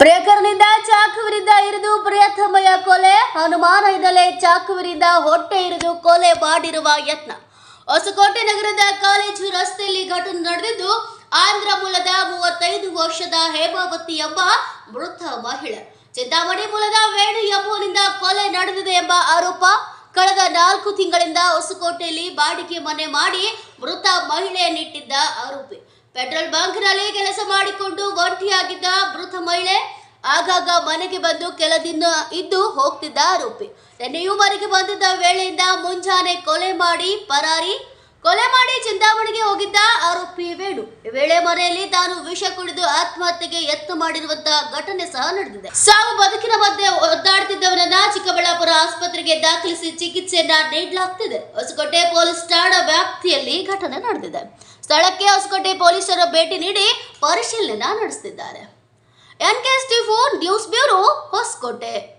ಪ್ರಿಯಕರನಿಂದ ಚಾಕುವಿನಿಂದ ಇರಿದು ಪ್ರಿಯತಮಯ ಕೊಲೆ ಅನುಮಾನ ಇದ್ದಲೇ ಚಾಕುವಿನಿಂದ ಹೊಟ್ಟೆ ಇರಿದು ಕೊಲೆ ಮಾಡಿರುವ ಯತ್ನ. ಹೊಸಕೋಟೆ ನಗರದ ಕಾಲೇಜು ರಸ್ತೆಯಲ್ಲಿ ಘಟನೆ ನಡೆದಿದ್ದು, ಆಂಧ್ರ ಮೂಲದ ಮೂವತ್ತೈದು ವರ್ಷದ ಹೇಮಾವತಿ ಎಂಬ ಮೃತ ಮಹಿಳೆ. ಚಿಂತಾಮಣಿ ಮೂಲದ ವೇಣು ಎಂಬುವನಿಂದ ಕೊಲೆ ನಡೆದಿದೆ ಎಂಬ ಆರೋಪ. ಕಳೆದ ನಾಲ್ಕು ತಿಂಗಳಿಂದ ಹೊಸಕೋಟೆಯಲ್ಲಿ ಬಾಡಿಗೆ ಮನೆ ಮಾಡಿ ಮೃತ ಮಹಿಳೆಯನ್ನಿಟ್ಟಿದ್ದ ಆರೋಪಿ. ಪೆಟ್ರೋಲ್ ಬಂಕ್ನಲ್ಲಿ ಕೆಲಸ ಮಾಡಿಕೊಂಡು ಒಂಟಿಯಾಗಿದ್ದ ಮೃತ ಮಹಿಳೆ ಆಗಾಗ ಮನೆಗೆ ಬಂದು ಕೆಲ ದಿನ ಇದ್ದು ಹೋಗ್ತಿದ್ದ ಆರೋಪಿ. ನಿನ್ನೆಯೂ ಮನೆಗೆ ಬಂದಿದ್ದ ವೇಳೆಯಿಂದ ಮುಂಜಾನೆ ಕೊಲೆ ಮಾಡಿ ಪರಾರಿ, ಕೊಲೆ ಮಾಡಿ ಚಿಂತಾಮಣಿಗೆ ಹೋಗಿದ್ದ ಆರೋಪಿ ವೇಣು. ವೇಳೆ ಮನೆಯಲ್ಲಿ ತಾನು ವಿಷ ಕುಡಿದು ಆತ್ಮಹತ್ಯೆಗೆ ಯತ್ನ ಮಾಡಿರುವಂತಹ ಘಟನೆ ಸಹ ನಡೆದಿದೆ. ಸಾವು ಬದುಕಿನ ಮಧ್ಯೆ ಒದ್ದಾಡುತ್ತಿದ್ದವನನ್ನ ಚಿಕ್ಕಬಳ್ಳಾಪುರ ಆಸ್ಪತ್ರೆಗೆ ದಾಖಲಿಸಿ ಚಿಕಿತ್ಸೆಯನ್ನ ನೀಡಲಾಗ್ತಿದೆ. ಹೊಸಕೋಟೆ ಪೊಲೀಸ್ ಠಾಣಾ ವ್ಯಾಪ್ತಿಯಲ್ಲಿ ಘಟನೆ ನಡೆದಿದೆ. ಸ್ಥಳಕ್ಕೆ ಹೊಸಕೋಟೆ ಪೊಲೀಸರ ಭೇಟಿ ನೀಡಿ ಪರಿಶೀಲನೆ ನಡೆಸುತ್ತಿದ್ದಾರೆ N K news bureau Hosakote.